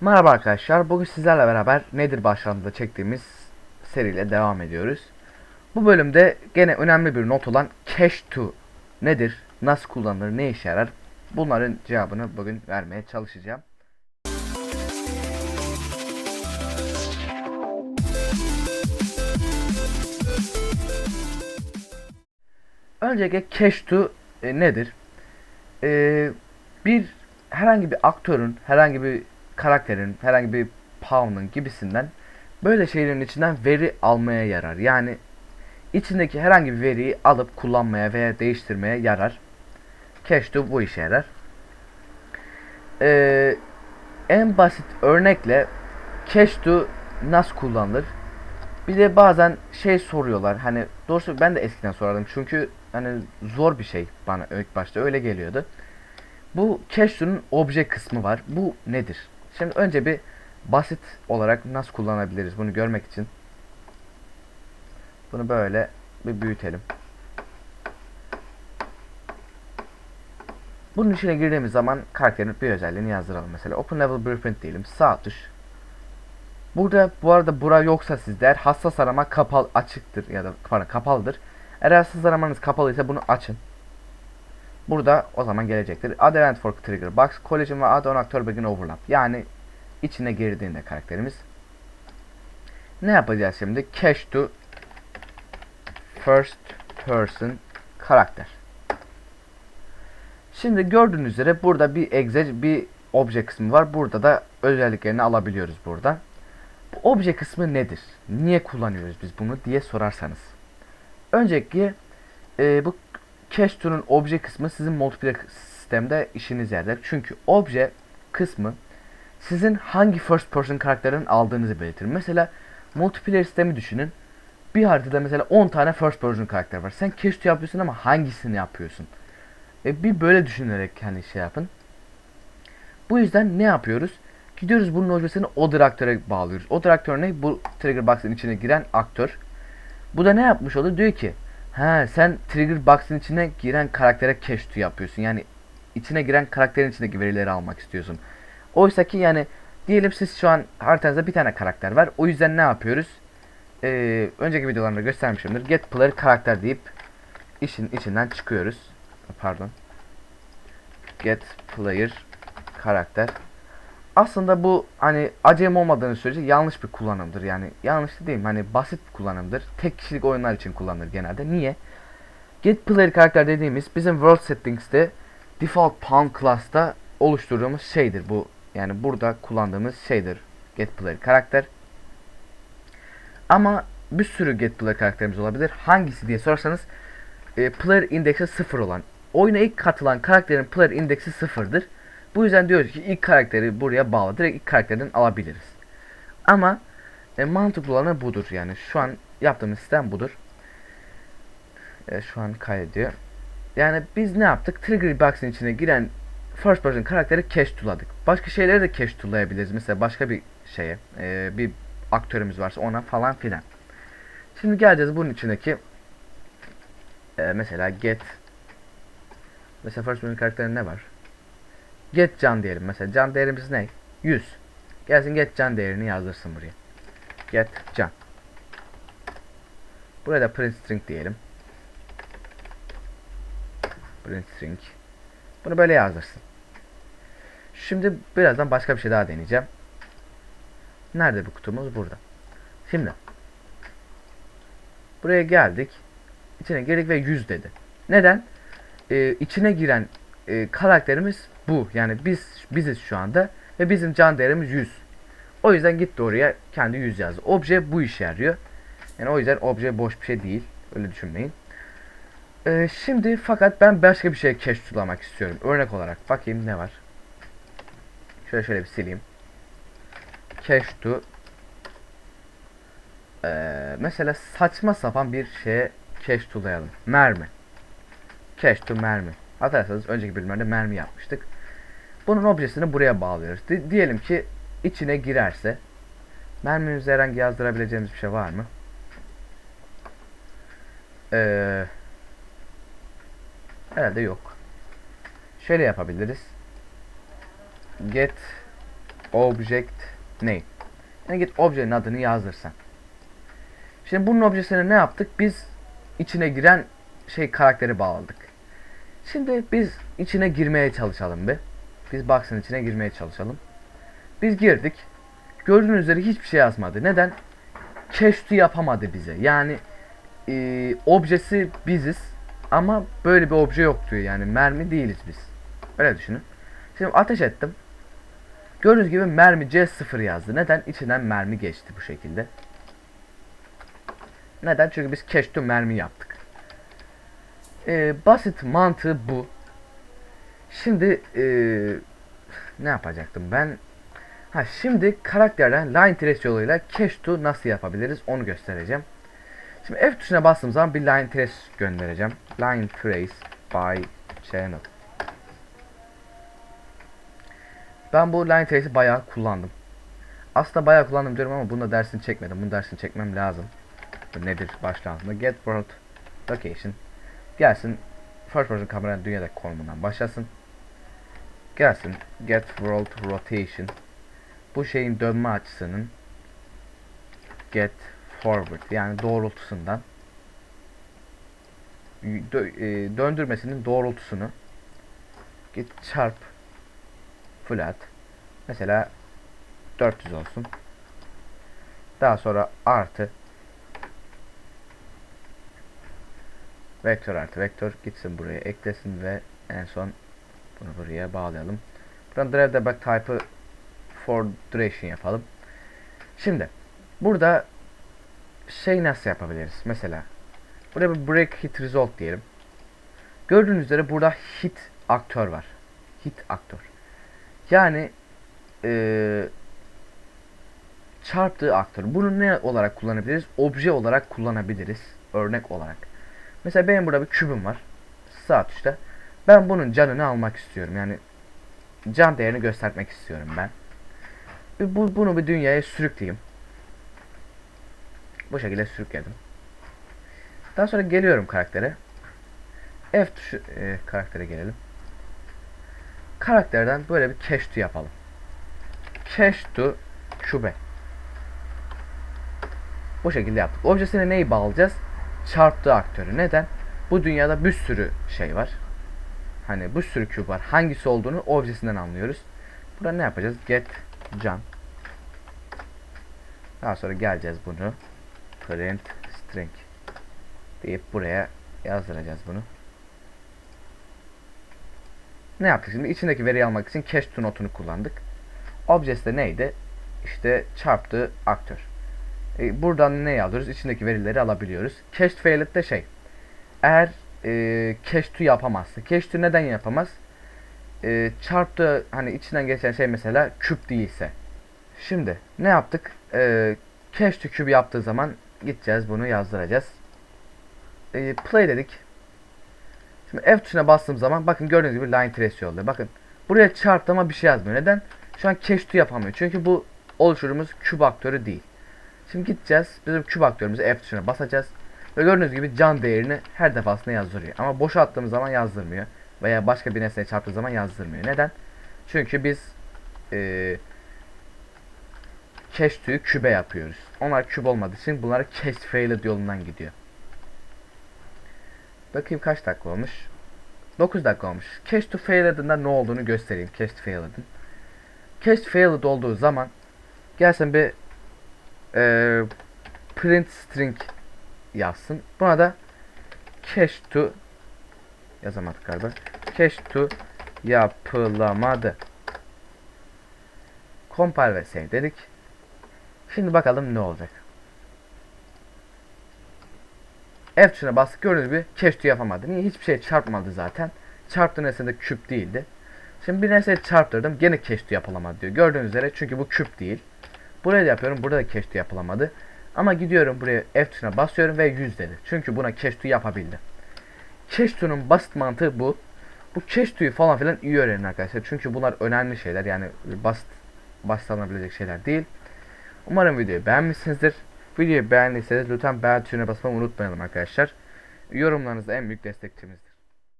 Merhaba arkadaşlar. Bugün sizlerle beraber nedir başlığında çektiğimiz seriyle devam ediyoruz. Bu bölümde gene önemli bir not olan cache to nedir? Nasıl kullanılır? Ne işe yarar? Bunların cevabını bugün vermeye çalışacağım. Öncelikle cache to e, nedir? E, bir herhangi bir aktörün, herhangi bir karakterin, herhangi bir pawn'un gibisinden böyle şeylerin içinden veri almaya yarar. Yani içindeki herhangi bir veriyi alıp kullanmaya veya değiştirmeye yarar. Cache bu işe yarar. Ee, en basit örnekle cache nasıl kullanılır? Bir de bazen şey soruyorlar. Hani doğrusu ben de eskiden sorardım. Çünkü hani zor bir şey bana ilk başta öyle geliyordu. Bu cache'nin obje kısmı var. Bu nedir? Şimdi önce bir basit olarak nasıl kullanabiliriz bunu görmek için. Bunu böyle bir büyütelim. Bunun içine girdiğimiz zaman karakterin bir özelliğini yazdıralım. Mesela Open Level Blueprint diyelim. Sağ tuş. Burada bu arada bura yoksa sizde eğer hassas arama kapalı açıktır ya da pardon kapalıdır. Eğer hassas aramanız kapalıysa bunu açın. Burada o zaman gelecektir. Add event for trigger box, collision ve add on aktör begin overlap. Yani içine girdiğinde karakterimiz. Ne yapacağız şimdi? Cache to first person karakter. Şimdi gördüğünüz üzere burada bir exe bir obje kısmı var. Burada da özelliklerini alabiliyoruz burada. Bu obje kısmı nedir? Niye kullanıyoruz biz bunu diye sorarsanız. Öncelikle e, bu cache to'nun obje kısmı sizin multiplayer sistemde işiniz yarar. Çünkü obje kısmı sizin hangi first person karakterin aldığınızı belirtir. Mesela multiplayer sistemi düşünün. Bir haritada mesela 10 tane first person karakter var. Sen cache to yapıyorsun ama hangisini yapıyorsun? E bir böyle düşünerek hani şey yapın. Bu yüzden ne yapıyoruz? Gidiyoruz bunun objesini o aktöre bağlıyoruz. O aktör ne? Bu trigger box'ın içine giren aktör. Bu da ne yapmış oldu? Diyor ki Ha sen trigger box'ın içine giren karaktere cache to yapıyorsun. Yani içine giren karakterin içindeki verileri almak istiyorsun. Oysa ki yani diyelim siz şu an haritanızda bir tane karakter var. O yüzden ne yapıyoruz? Ee, önceki videolarımda göstermişimdir. Get player karakter deyip işin içinden çıkıyoruz. Pardon. Get player karakter. Aslında bu hani acem olmadığını sürece yanlış bir kullanımdır. Yani yanlış değil hani basit bir kullanımdır. Tek kişilik oyunlar için kullanılır genelde. Niye? Get player karakter dediğimiz bizim world settings'te default pawn class'ta oluşturduğumuz şeydir bu. Yani burada kullandığımız şeydir. Get player karakter. Ama bir sürü get player karakterimiz olabilir. Hangisi diye sorarsanız e, player indeksi sıfır olan. Oyuna ilk katılan karakterin player indeksi sıfırdır. Bu yüzden diyoruz ki ilk karakteri buraya bağlı. Direkt ilk karakterden alabiliriz. Ama e, mantıklı olanı budur yani. Şu an yaptığımız sistem budur. E, şu an kaydediyor. Yani biz ne yaptık? Trigger box'ın içine giren first person karakteri cache to'ladık. Başka şeyleri de cache to'layabiliriz. Mesela başka bir şeye, e, bir aktörümüz varsa ona falan filan. Şimdi geleceğiz bunun içindeki e, mesela get mesela first person karakterinde ne var? Get can diyelim mesela. Can değerimiz ne? 100. Gelsin get can değerini yazdırsın buraya. Get can. Buraya da print string diyelim. Print string. Bunu böyle yazdırsın. Şimdi birazdan başka bir şey daha deneyeceğim. Nerede bu kutumuz? Burada. Şimdi. Buraya geldik. İçine girdik ve 100 dedi. Neden? Ee, içine giren e, karakterimiz bu. Yani biz biziz şu anda ve bizim can değerimiz 100. O yüzden gitti oraya kendi 100 yazdı. Obje bu işe yarıyor. Yani o yüzden obje boş bir şey değil. Öyle düşünmeyin. Ee, şimdi fakat ben başka bir şey cache tulamak istiyorum. Örnek olarak bakayım ne var. Şöyle şöyle bir sileyim. To ee, mesela saçma sapan bir şeye cache tulayalım. Mermi. To mermi. Hatırlarsanız önceki bölümlerde mermi yapmıştık. Bunun objesini buraya bağlıyoruz. Di diyelim ki içine girerse mermimize herhangi yazdırabileceğimiz bir şey var mı? Ee, herhalde yok. Şöyle yapabiliriz. Get object name. Yani git objenin adını yazdırsan. Şimdi bunun objesine ne yaptık? Biz içine giren şey karakteri bağladık. Şimdi biz içine girmeye çalışalım bir. Biz box'ın içine girmeye çalışalım. Biz girdik. Gördüğünüz üzere hiçbir şey yazmadı. Neden? To yapamadı bize. Yani e, objesi biziz ama böyle bir obje yok diyor. Yani mermi değiliz biz. Öyle düşünün. Şimdi ateş ettim. Gördüğünüz gibi mermi C0 yazdı. Neden? İçinden mermi geçti bu şekilde. Neden? Çünkü biz to mermi yaptık. Ee, basit mantığı bu. Şimdi ee, ne yapacaktım ben? Ha şimdi karakterden line trace yoluyla cache to nasıl yapabiliriz onu göstereceğim. Şimdi F tuşuna bastığım zaman bir line trace göndereceğim. Line trace by channel. Ben bu line trace'i bayağı kullandım. Aslında bayağı kullandım diyorum ama bunda dersini çekmedim. Bunun dersini çekmem lazım. Bu nedir başlığı altında? Get world location. Gelsin first person kameranın dünyadaki konumundan başlasın. Gelsin get world rotation. Bu şeyin dönme açısının get forward yani doğrultusundan dö e, döndürmesinin doğrultusunu git çarp flat mesela 400 olsun daha sonra artı vektör artı vektör gitsin buraya eklesin ve en son bunu buraya bağlayalım buradan drive debug type'ı for duration yapalım şimdi burada şey nasıl yapabiliriz mesela buraya bir break hit result diyelim gördüğünüz üzere burada hit aktör var hit aktör yani ee, çarptığı aktör. Bunu ne olarak kullanabiliriz? Obje olarak kullanabiliriz. Örnek olarak. Mesela benim burada bir kübüm var. Sağ tuşta. Ben bunun canını almak istiyorum. Yani can değerini göstermek istiyorum ben. Bu, bunu bir dünyaya sürükleyeyim. Bu şekilde sürükledim. Daha sonra geliyorum karaktere. F tuşu e, karaktere gelelim. Karakterden böyle bir to yapalım. To kübe. Bu şekilde yaptık. Objesine neyi bağlayacağız? Çarptığı aktörü. Neden? Bu dünyada bir sürü şey var. Hani bir sürü küp var. Hangisi olduğunu objesinden anlıyoruz. Burada ne yapacağız? Get can. Daha sonra geleceğiz bunu. Print string deyip buraya yazdıracağız bunu. Ne yaptık şimdi? İçindeki veriyi almak için cache to notunu kullandık. Objesi de neydi? İşte çarptığı aktör. E, buradan ne alıyoruz? İçindeki verileri alabiliyoruz. Cache failed de şey. Eğer e, cache to yapamazsa. Cache to neden yapamaz? E, çarptığı hani içinden geçen şey mesela küp değilse. Şimdi ne yaptık? E, cache to küp yaptığı zaman gideceğiz bunu yazdıracağız. E, play dedik. Şimdi F tuşuna bastığım zaman bakın gördüğünüz gibi line trace yolluyor. Bakın buraya çarptı ama bir şey yazmıyor. Neden? Şu an cache to yapamıyor. Çünkü bu oluşturduğumuz küp aktörü değil. Şimdi gideceğiz. Bizim küp aktörümüzü F tuşuna basacağız. Ve gördüğünüz gibi can değerini her defasında yazdırıyor. Ama boşa attığımız zaman yazdırmıyor. Veya başka bir nesneye çarptığı zaman yazdırmıyor. Neden? Çünkü biz e, cache to'yu kübe yapıyoruz. Onlar küp olmadığı için bunlar cache failed yolundan gidiyor. Bakayım kaç dakika olmuş. 9 dakika olmuş. Cache to failed'ında ne olduğunu göstereyim. Cache failed'ın. Cache failed olduğu zaman gelsin bir e, print string yazsın. Buna da cache to yazamadık galiba. Cache to yapılamadı. Compile ve save dedik. Şimdi bakalım ne olacak. F tuşuna bastık gördüğünüz gibi cache to yapamadı. Niye? Hiçbir şey çarpmadı zaten. Çarptığı nesne küp değildi. Şimdi bir nesneyi çarptırdım. Gene cache to yapılamadı diyor. Gördüğünüz üzere çünkü bu küp değil. Buraya da yapıyorum. Burada da cache yapılamadı. Ama gidiyorum buraya F tuşuna basıyorum ve 100 dedi. Çünkü buna cache to yapabildi. Cache basit mantığı bu. Bu cache falan filan iyi öğrenin arkadaşlar. Çünkü bunlar önemli şeyler. Yani basit basit şeyler değil. Umarım videoyu beğenmişsinizdir. Videoyu beğendiyseniz lütfen beğen tuşuna basmayı unutmayalım arkadaşlar. Yorumlarınız en büyük destekçimiz.